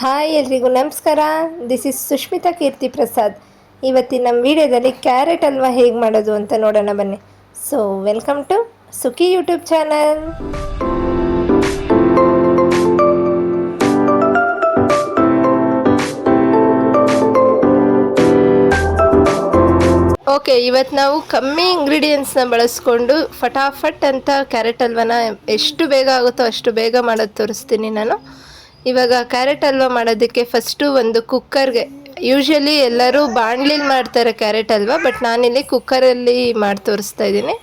Hi ಎಲ್ರಿಗೂ ನಮಸ್ಕಾರ. This is Sushmita Keerthi Prasad. ಇವತ್ತಿನ ನಮ್ಮ ವಿಡಿಯೋದಲ್ಲಿ ಕ್ಯಾರೆಟ್ ಹಲ್ವಾ ಹೇಗೆ ಮಾಡೋದು ಅಂತ ನೋಡೋಣ ಬನ್ನಿ. So welcome to Sukhi YouTube channel. Okay ಇವತ್ತು ನಾವು ಕಮ್ಮಿ ಇಂಗ್ರೀಡಿಯೆಂಟ್ಸ್ನ ಬಳಸ್ಕೊಂಡು ಫಟಾಫಟ್ ಅಂತ ಕ್ಯಾರೆಟ್ ಹಲ್ವಾನ ಎಷ್ಟು ಬೇಗ ಆಗುತ್ತೋ ಅಷ್ಟು ಬೇಗ ಮಾಡೋದು ತೋರಿಸ್ತೀನಿ ನಾನು. ಇವಾಗ ಕ್ಯಾರೆಟ್ ಹಲ್ವಾ ಮಾಡೋದಕ್ಕೆ ಫಸ್ಟು ಒಂದು ಕುಕ್ಕರ್ಗೆ ಯೂಶ್ವಲಿ ಎಲ್ಲರೂ ಬಾಣಲಿಲಿ ಮಾಡ್ತಾರೆ ಕ್ಯಾರೆಟ್ ಹಲ್ವಾ ಬಟ್ ನಾನಿಲ್ಲಿ ಕುಕ್ಕರಲ್ಲಿ ಮಾಡಿ ತೋರಿಸ್ತಾ ಇದ್ದೀನಿ.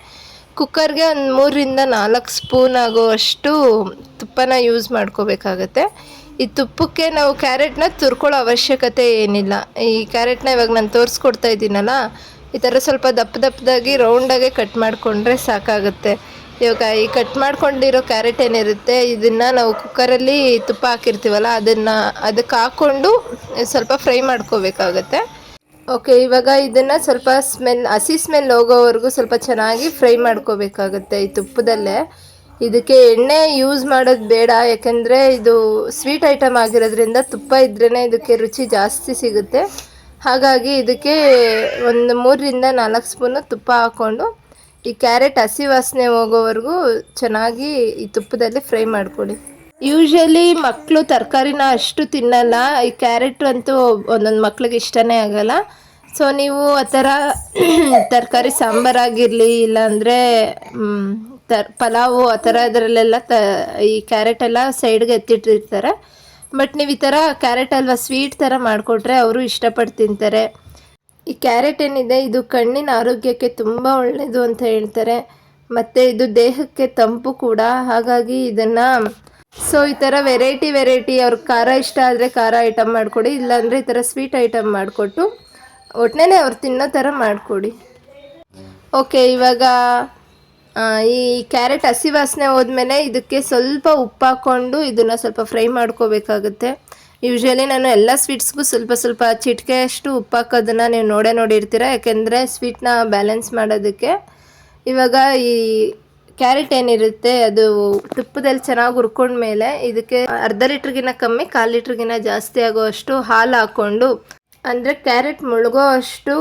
ಕುಕ್ಕರ್ಗೆ ಒಂದು ಮೂರರಿಂದ ನಾಲ್ಕು ಸ್ಪೂನ್ ಆಗೋವಷ್ಟು ತುಪ್ಪನ ಯೂಸ್ ಮಾಡ್ಕೋಬೇಕಾಗತ್ತೆ. ಈ ತುಪ್ಪಕ್ಕೆ ನಾವು ಕ್ಯಾರೆಟ್ನ ತುರ್ಕೊಳ್ಳೋ ಅವಶ್ಯಕತೆ ಏನಿಲ್ಲ. ಈ ಕ್ಯಾರೆಟ್ನ ಇವಾಗ ನಾನು ತೋರಿಸ್ಕೊಡ್ತಾ ಇದ್ದೀನಲ್ಲ, ಈ ಥರ ಸ್ವಲ್ಪ ದಪ್ಪ ದಪ್ಪದಾಗಿ ರೌಂಡಾಗೆ ಕಟ್ ಮಾಡಿಕೊಂಡ್ರೆ ಸಾಕಾಗುತ್ತೆ. ಇವಾಗ ಈ ಕಟ್ ಮಾಡ್ಕೊಂಡಿರೋ ಕ್ಯಾರೆಟ್ ಏನಿರುತ್ತೆ, ಇದನ್ನು ನಾವು ಕುಕ್ಕರಲ್ಲಿ ತುಪ್ಪ ಹಾಕಿರ್ತೀವಲ್ಲ, ಅದನ್ನು ಅದಕ್ಕೆ ಹಾಕ್ಕೊಂಡು ಸ್ವಲ್ಪ ಫ್ರೈ ಮಾಡ್ಕೋಬೇಕಾಗತ್ತೆ. ಓಕೆ ಇವಾಗ ಇದನ್ನು ಸ್ವಲ್ಪ ಸ್ಮೆಲ್ ಹಸಿ ಸ್ಮೆಲ್ ಹೋಗೋವರೆಗೂ ಸ್ವಲ್ಪ ಚೆನ್ನಾಗಿ ಫ್ರೈ ಮಾಡ್ಕೋಬೇಕಾಗತ್ತೆ ಈ ತುಪ್ಪದಲ್ಲೇ. ಇದಕ್ಕೆ ಎಣ್ಣೆ ಯೂಸ್ ಮಾಡೋದು ಬೇಡ, ಯಾಕೆಂದರೆ ಇದು ಸ್ವೀಟ್ ಐಟಮ್ ಆಗಿರೋದ್ರಿಂದ ತುಪ್ಪ ಇದ್ರೇ ಇದಕ್ಕೆ ರುಚಿ ಜಾಸ್ತಿ ಸಿಗುತ್ತೆ. ಹಾಗಾಗಿ ಇದಕ್ಕೆ ಒಂದು ಮೂರರಿಂದ ನಾಲ್ಕು ಸ್ಪೂನು ತುಪ್ಪ ಹಾಕ್ಕೊಂಡು ಈ ಕ್ಯಾರೆಟ್ ಹಸಿ ವಾಸನೆ ಹೋಗೋವರೆಗೂ ಚೆನ್ನಾಗಿ ಈ ತುಪ್ಪದಲ್ಲಿ ಫ್ರೈ ಮಾಡ್ಕೊಳ್ಳಿ. ಯೂಶಲಿ ಮಕ್ಕಳು ತರಕಾರಿನ ಅಷ್ಟು ತಿನ್ನಲ್ಲ, ಈ ಕ್ಯಾರೆಟ್ ಅಂತೂ ಒಂದೊಂದು ಮಕ್ಳಿಗೆ ಇಷ್ಟನೇ ಆಗಲ್ಲ. ಸೊ ನೀವು ಆ ಥರ ತರಕಾರಿ ಸಾಂಬಾರಾಗಿರಲಿ ಇಲ್ಲಾಂದರೆ ತರ್, ಪಲಾವು ಆ ಥರ ಇದರಲ್ಲೆಲ್ಲ ತ, ಈ ಕ್ಯಾರೆಟ್ ಎಲ್ಲ ಸೈಡ್ಗೆ ಎತ್ತಿಟ್ಟಿರ್ತಾರೆ. ಬಟ್ ನೀವು ಈ ಥರ ಕ್ಯಾರೆಟ್ ಅಲ್ವಾ ಸ್ವೀಟ್ ಥರ ಮಾಡಿಕೊಟ್ರೆ ಅವರು ಇಷ್ಟಪಟ್ಟು ತಿಂತಾರೆ. ಈ ಕ್ಯಾರೆಟ್ ಏನಿದೆ, ಇದು ಕಣ್ಣಿನ ಆರೋಗ್ಯಕ್ಕೆ ತುಂಬ ಒಳ್ಳೆಯದು ಅಂತ ಹೇಳ್ತಾರೆ. ಮತ್ತು ಇದು ದೇಹಕ್ಕೆ ತಂಪು ಕೂಡ. ಹಾಗಾಗಿ ಇದನ್ನು, ಸೊ ಈ ಥರ ವೆರೈಟಿ ವೆರೈಟಿ ಅವ್ರಿಗೆ ಖಾರ ಇಷ್ಟ ಆದರೆ ಖಾರ ಐಟಮ್ ಮಾಡಿಕೊಡಿ, ಇಲ್ಲಾಂದರೆ ಈ ಥರ ಸ್ವೀಟ್ ಐಟಮ್ ಮಾಡಿಕೊಟ್ಟು ಒಟ್ಟನೇ ಅವ್ರು ತಿನ್ನೋ ಥರ ಮಾಡಿಕೊಡಿ. ಓಕೆ ಇವಾಗ ಈ ಕ್ಯಾರೆಟ್ ಹಸಿ ವಾಸನೆ ಹೋದ್ಮೇಲೆ ಇದಕ್ಕೆ ಸ್ವಲ್ಪ ಉಪ್ಪು ಹಾಕ್ಕೊಂಡು ಇದನ್ನು ಸ್ವಲ್ಪ ಫ್ರೈ ಮಾಡ್ಕೋಬೇಕಾಗುತ್ತೆ. ಯೂಶ್ವಲಿ ನಾನು ಎಲ್ಲ ಸ್ವೀಟ್ಸ್ಗೂ ಸ್ವಲ್ಪ ಸ್ವಲ್ಪ ಚಿಟಕೆಯಷ್ಟು ಉಪ್ಪು ಹಾಕೋದನ್ನ ನೀವು ನೋಡೇ ನೋಡಿರ್ತೀರ. ಯಾಕೆಂದರೆ ಸ್ವೀಟ್ನ ಬ್ಯಾಲೆನ್ಸ್ ಮಾಡೋದಕ್ಕೆ ಇವಾಗ ಈ ಕ್ಯಾರೆಟ್ ಏನಿರುತ್ತೆ, ಅದು ತುಪ್ಪದಲ್ಲಿ ಚೆನ್ನಾಗಿ ಹುರ್ಕೊಂಡ್ಮೇಲೆ ಇದಕ್ಕೆ ಅರ್ಧ ಲೀಟ್ರಿಗಿನ ಕಮ್ಮಿ, ಕಾಲು ಲೀಟ್ರ್ಗಿನ ಜಾಸ್ತಿ ಆಗೋವಷ್ಟು ಹಾಲು ಹಾಕ್ಕೊಂಡು, ಅಂದರೆ ಕ್ಯಾರೆಟ್ ಮುಳುಗೋ ಅಷ್ಟು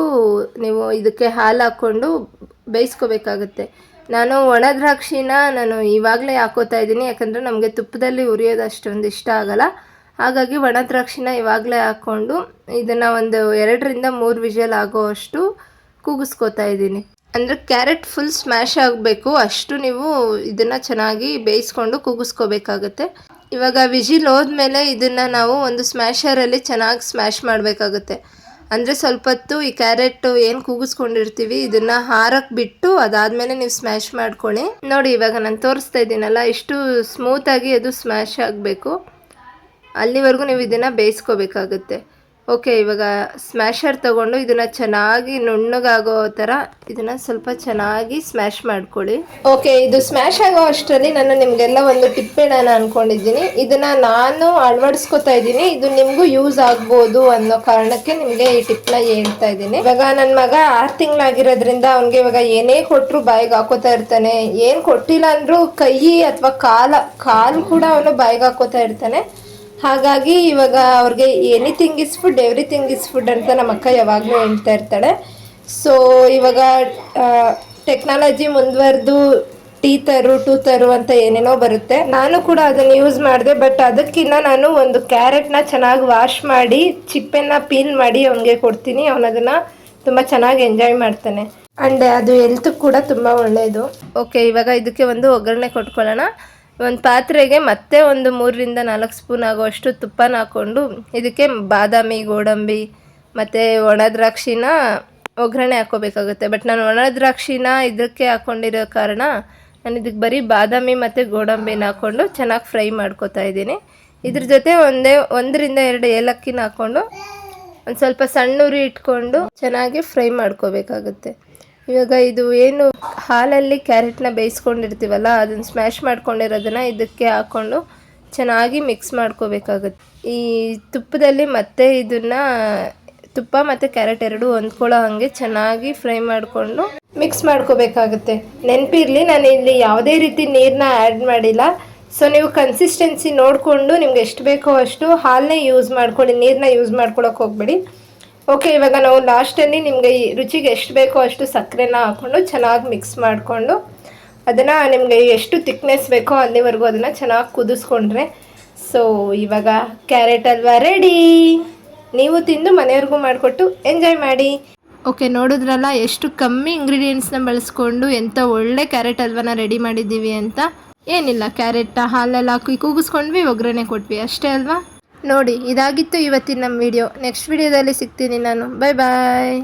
ನೀವು ಇದಕ್ಕೆ ಹಾಲು ಹಾಕ್ಕೊಂಡು ಬೇಯಿಸ್ಕೋಬೇಕಾಗುತ್ತೆ. ನಾನು ಒಣ ದ್ರಾಕ್ಷಿನ ನಾನು ಇವಾಗಲೇ ಹಾಕೋತಾ ಇದ್ದೀನಿ, ಯಾಕಂದರೆ ನಮಗೆ ತುಪ್ಪದಲ್ಲಿ ಉರಿಯೋದು ಅಷ್ಟೊಂದು ಇಷ್ಟ ಆಗಲ್ಲ. ಹಾಗಾಗಿ ಒಣ ದ್ರಾಕ್ಷಿನ ಇವಾಗಲೇ ಹಾಕ್ಕೊಂಡು ಇದನ್ನು ಒಂದು ಎರಡರಿಂದ ಮೂರು ವಿಷಲ್ ಆಗೋವಷ್ಟು ಕೂಗಿಸ್ಕೋತಾ ಇದ್ದೀನಿ. ಅಂದರೆ ಕ್ಯಾರೆಟ್ ಫುಲ್ ಸ್ಮ್ಯಾಶ್ ಆಗಬೇಕು. ಅಷ್ಟು ನೀವು ಇದನ್ನು ಚೆನ್ನಾಗಿ ಬೇಯಿಸ್ಕೊಂಡು ಕೂಗಿಸ್ಕೋಬೇಕಾಗತ್ತೆ. ಇವಾಗ ವಿಜಿಲ್ ಹೋದ್ಮೇಲೆ ಇದನ್ನು ನಾವು ಒಂದು ಸ್ಮ್ಯಾಶರಲ್ಲಿ ಚೆನ್ನಾಗಿ ಸ್ಮ್ಯಾಶ್ ಮಾಡಬೇಕಾಗುತ್ತೆ. ಅಂದರೆ ಸ್ವಲ್ಪ ಹೊತ್ತು ಈ ಕ್ಯಾರೆಟ್ ಏನು ಕೂಗಿಸ್ಕೊಂಡಿರ್ತೀವಿ ಇದನ್ನು ಹಾರಕ್ಕೆ ಬಿಟ್ಟು ಅದಾದಮೇಲೆ ನೀವು ಸ್ಮ್ಯಾಶ್ ಮಾಡ್ಕೊಳ್ಳಿ ನೋಡಿ ಇವಾಗ ನಾನು ತೋರಿಸ್ತಾ ಇದ್ದೀನಲ್ಲ, ಇಷ್ಟು ಸ್ಮೂತಾಗಿ ಅದು ಸ್ಮ್ಯಾಶ್ ಆಗಬೇಕು. ಅಲ್ಲಿವರೆಗೂ ನೀವು ಇದನ್ನು ಬೇಯಿಸ್ಕೋಬೇಕಾಗುತ್ತೆ. ಓಕೆ, ಇವಾಗ ಸ್ಮ್ಯಾಶರ್ ತಗೊಂಡು ಇದನ್ನು ಚೆನ್ನಾಗಿ ನುಣ್ಣಗಾಗೋ ಥರ ಇದನ್ನು ಸ್ವಲ್ಪ ಚೆನ್ನಾಗಿ ಸ್ಮ್ಯಾಶ್ ಮಾಡ್ಕೊಳ್ಳಿ. ಓಕೆ, ಇದು ಸ್ಮ್ಯಾಶ್ ಆಗೋ ಅಷ್ಟರಲ್ಲಿ ನಾನು ನಿಮಗೆಲ್ಲ ಒಂದು ಟಿಪ್ ಹೇಳೋಣ ಅಂದ್ಕೊಂಡಿದ್ದೀನಿ ಇದನ್ನು ನಾನು ಅಳವಡಿಸ್ಕೊತಾ ಇದ್ದೀನಿ. ಇದು ನಿಮಗೂ ಯೂಸ್ ಆಗ್ಬೋದು ಅನ್ನೋ ಕಾರಣಕ್ಕೆ ನಿಮಗೆ ಈ ಟಿಪ್ನ ಹೇಳ್ತಾ ಇದ್ದೀನಿ. ಇವಾಗ ನನ್ನ ಮಗ ಆರು ತಿಂಗಳಾಗಿರೋದ್ರಿಂದ ಅವನಿಗೆ ಇವಾಗ ಏನೇ ಕೊಟ್ಟರು ಬಾಯಿಗೆ ಹಾಕೋತಾ ಇರ್ತಾನೆ. ಏನು ಕೊಟ್ಟಿಲ್ಲ ಅಂದರೂ ಕೈ ಅಥವಾ ಕಾಲ, ಕಾಲು ಕೂಡ ಅವನು ಬಾಯಿಗೆ ಹಾಕೋತಾ ಇರ್ತಾನೆ. ಹಾಗಾಗಿ ಇವಾಗ ಅವ್ರಿಗೆ anything is food everything is food ಅಂತ ನಮ್ಮ ಅಕ್ಕ ಯಾವಾಗಲೂ ಹೇಳ್ತಾ ಇರ್ತಾಳೆ. ಸೊ ಇವಾಗ ಟೆಕ್ನಾಲಜಿ ಮುಂದುವರೆದು ಟೀ ತರು, ಟೂ ತರು ಅಂತ ಏನೇನೋ ಬರುತ್ತೆ. ನಾನು ಕೂಡ ಅದನ್ನು ಯೂಸ್ ಮಾಡಿದೆ ಬಟ್ ಅದಕ್ಕಿಂತ ನಾನು ಒಂದು ಕ್ಯಾರೆಟ್ನ ಚೆನ್ನಾಗಿ ವಾಶ್ ಮಾಡಿ ಚಿಪ್ಪೆನ ಪೀಲ್ ಮಾಡಿ ಅವನಿಗೆ ಕೊಡ್ತೀನಿ. ಅವನದನ್ನು ತುಂಬ ಚೆನ್ನಾಗಿ ಎಂಜಾಯ್ ಮಾಡ್ತಾನೆ. ಆ್ಯಂಡ್ ಅದು ಹೆಲ್ತ್ ಕೂಡ ತುಂಬ ಒಳ್ಳೆಯದು ಓಕೆ ಇವಾಗ ಇದಕ್ಕೆ ಒಂದು ಒಗ್ಗರಣೆ ಕೊಟ್ಕೊಳ್ಳೋಣ. ಒಂದು ಪಾತ್ರೆಗೆ ಮತ್ತೆ ಒಂದು ಮೂರರಿಂದ ನಾಲ್ಕು ಸ್ಪೂನ್ ಆಗುವಷ್ಟು ತುಪ್ಪನ ಹಾಕ್ಕೊಂಡು ಇದಕ್ಕೆ ಬಾದಾಮಿ, ಗೋಡಂಬಿ ಮತ್ತು ಒಣ ದ್ರಾಕ್ಷಿನ ಒಗ್ಗರಣೆ ಹಾಕ್ಕೋಬೇಕಾಗುತ್ತೆ. ಬಟ್ ನಾನು ಒಣ ದ್ರಾಕ್ಷಿನ ಇದಕ್ಕೆ ಹಾಕ್ಕೊಂಡಿರೋ ಕಾರಣ ನಾನು ಇದಕ್ಕೆ ಬರೀ ಬಾದಾಮಿ ಮತ್ತು ಗೋಡಂಬಿನ ಹಾಕ್ಕೊಂಡು ಚೆನ್ನಾಗಿ ಫ್ರೈ ಮಾಡ್ಕೊತಾ ಇದ್ದೀನಿ. ಇದ್ರ ಜೊತೆ ಒಂದೇ ಒಂದರಿಂದ ಎರಡು ಏಲಕ್ಕಿನ ಹಾಕ್ಕೊಂಡು ಒಂದು ಸ್ವಲ್ಪ ಸಣ್ಣ ಉರಿ ಇಟ್ಕೊಂಡು ಚೆನ್ನಾಗಿ ಫ್ರೈ ಮಾಡ್ಕೋಬೇಕಾಗುತ್ತೆ. ಇವಾಗ ಇದು ಏನು ಹಾಲಲ್ಲಿ ಕ್ಯಾರೆಟ್ನ ಬೇಯಿಸ್ಕೊಂಡಿರ್ತೀವಲ್ಲ, ಅದನ್ನು ಸ್ಮ್ಯಾಶ್ ಮಾಡ್ಕೊಂಡಿರೋದನ್ನು ಇದಕ್ಕೆ ಹಾಕ್ಕೊಂಡು ಚೆನ್ನಾಗಿ ಮಿಕ್ಸ್ ಮಾಡ್ಕೋಬೇಕಾಗುತ್ತೆ. ಈ ತುಪ್ಪದಲ್ಲಿ ಮತ್ತೆ ಇದನ್ನು, ತುಪ್ಪ ಮತ್ತು ಕ್ಯಾರೆಟ್ ಎರಡು ಹೊಂದ್ಕೊಳ್ಳೋ ಹಾಗೆ ಚೆನ್ನಾಗಿ ಫ್ರೈ ಮಾಡಿಕೊಂಡು ಮಿಕ್ಸ್ ಮಾಡ್ಕೋಬೇಕಾಗುತ್ತೆ. ನೆನಪಿರಲಿ, ನಾನು ಇಲ್ಲಿ ಯಾವುದೇ ರೀತಿ ನೀರನ್ನ ಆ್ಯಡ್ ಮಾಡಿಲ್ಲ. ಸೊ ನೀವು ಕನ್ಸಿಸ್ಟೆನ್ಸಿ ನೋಡಿಕೊಂಡು ನಿಮ್ಗೆ ಎಷ್ಟು ಬೇಕೋ ಅಷ್ಟು ಹಾಲನ್ನೇ ಯೂಸ್ ಮಾಡ್ಕೊಳ್ಳಿ ನೀರನ್ನ ಯೂಸ್ ಮಾಡ್ಕೊಳಕ್ಕೆ ಹೋಗ್ಬೇಡಿ. ಓಕೆ ಇವಾಗ ನಾವು ಲಾಸ್ಟಲ್ಲಿ ನಿಮಗೆ ಈ ರುಚಿಗೆ ಎಷ್ಟು ಬೇಕೋ ಅಷ್ಟು ಸಕ್ಕರೆನ ಹಾಕ್ಕೊಂಡು ಚೆನ್ನಾಗಿ ಮಿಕ್ಸ್ ಮಾಡಿಕೊಂಡು ಅದನ್ನು ನಿಮಗೆ ಎಷ್ಟು ತಿಕ್ನೆಸ್ ಬೇಕೋ ಅಲ್ಲಿವರೆಗೂ ಅದನ್ನು ಚೆನ್ನಾಗಿ ಕುದಿಸ್ಕೊಂಡ್ರೆ. ಸೊ ಇವಾಗ ಕ್ಯಾರೆಟ್ ಅಲ್ವಾ ರೆಡಿ ನೀವು ತಿಂದು ಮನೆಯವ್ರಿಗೂ ಮಾಡಿಕೊಟ್ಟು ಎಂಜಾಯ್ ಮಾಡಿ. ಓಕೆ ನೋಡಿದ್ರಲ್ಲ ಎಷ್ಟು ಕಮ್ಮಿ ಇಂಗ್ರೀಡಿಯೆಂಟ್ಸ್ನ ಬಳಸ್ಕೊಂಡು ಎಂಥ ಒಳ್ಳೆ ಕ್ಯಾರೆಟ್ ಹಲ್ವಾನ ರೆಡಿ ಮಾಡಿದ್ದೀವಿ ಅಂತ. ಏನಿಲ್ಲ ಕ್ಯಾರೆಟ್ ಹಾಲೆಲ್ಲ ಹಾಕಿ ಕೂಗಿಸ್ಕೊಂಡ್ವಿ, ಒಗ್ಗರಣೆ ಕೊಟ್ವಿ, ಅಷ್ಟೇ ಅಲ್ವಾ? ನೋಡಿ ಇದಾಗಿತ್ತು ಇವತ್ತಿನ ನಮ್ಮ ವಿಡಿಯೋ ನೆಕ್ಸ್ಟ್ ವಿಡಿಯೋದಲ್ಲಿ ಸಿಗ್ತೀನಿ ನಾನು. ಬಾಯ್ ಬಾಯ್